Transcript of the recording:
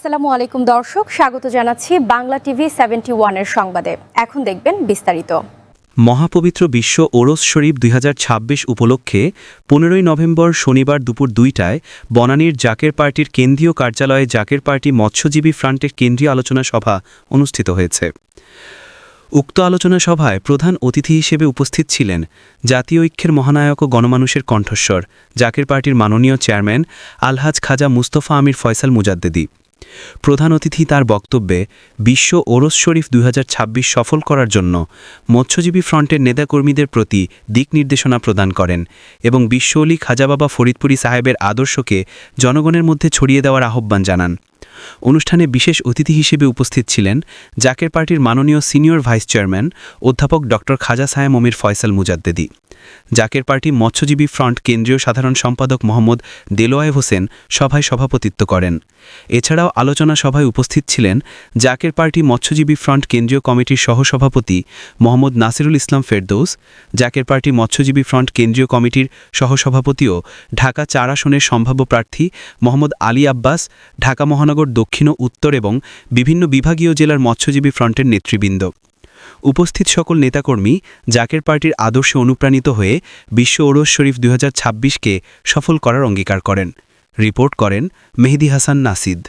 আসসালামু আলাইকুম দর্শক, স্বাগত জানাচ্ছি বাংলা টিভি সেভেন্টি ওয়ানের সংবাদে। এখন দেখবেন বিস্তারিত। মহাপবিত্র বিশ্ব ওরস শরীফ দুই হাজার ছাব্বিশ উপলক্ষে পনেরোই নভেম্বর শনিবার দুপুর দুইটায় বনানীর জাকের পার্টির কেন্দ্রীয় কার্যালয়ে জাকের পার্টি মৎস্যজীবী ফ্রন্টের কেন্দ্রীয় আলোচনা সভা অনুষ্ঠিত হয়েছে। উক্ত আলোচনা সভায় প্রধান অতিথি হিসেবে উপস্থিত ছিলেন জাতীয় ঐক্যের মহানায়ক ও গণমানুষের কণ্ঠস্বর, জাকের পার্টির মাননীয় চেয়ারম্যান আলহাজ খাজা মুস্তফা আমির ফয়সাল মুজাদ্দেদি। প্রধান অতিথি তার বক্তব্যে, বিশ্ব ওরস শরীফ দুই হাজার ছাব্বিশ সফল করার জন্য মৎস্যজীবী ফ্রন্টের নেতাকর্মীদের প্রতি দিক নির্দেশনা প্রদান করেন এবং বিশ্ব বিশ্বলি খাজাবাবা ফরিদপুরি সাহেবের আদর্শকে জনগণের মধ্যে ছড়িয়ে দেওয়ার আহ্বান জানান। অনুষ্ঠানে বিশেষ অতিথি হিসেবে উপস্থিত ছিলেন জাকের পার্টির মাননীয় সিনিয়র ভাইস চেয়ারম্যান অধ্যাপক ড খাজা সায়েম অমির ফয়সাল মুজাদ্দেদি। জাকের পার্টি মৎস্যজীবী ফ্রন্ট কেন্দ্রীয় সাধারণ সম্পাদক মোহাম্মদ দেলোয়ায় হোসেন সভায় সভাপতিত্ব করেন। এছাড়াও আলোচনা সভায় উপস্থিত ছিলেন জাকের পার্টি মৎস্যজীবী ফ্রন্ট কেন্দ্রীয় কমিটির সহসভাপতি মোহাম্মদ নাসিরুল ইসলাম ফেরদৌস, জাকের পার্টি মৎস্যজীবী ফ্রন্ট কেন্দ্রীয় কমিটির সহসভাপতিও ঢাকা চার আসনের সম্ভাব্য প্রার্থী মোহাম্মদ আলী আব্বাস, ঢাকা মহানগর দক্ষিণ ও উত্তর এবং বিভিন্ন বিভাগীয় জেলার মৎস্যজীবী ফ্রন্টের নেতৃবৃন্দ। উপস্থিত সকল নেতাকর্মী জাকের পার্টির আদর্শে অনুপ্রাণিত হয়ে বিশ্ব ওরস শরীফ দুই কে সফল করার অঙ্গীকার করেন। রিপোর্ট করেন মেহেদি হাসান নাসিদ।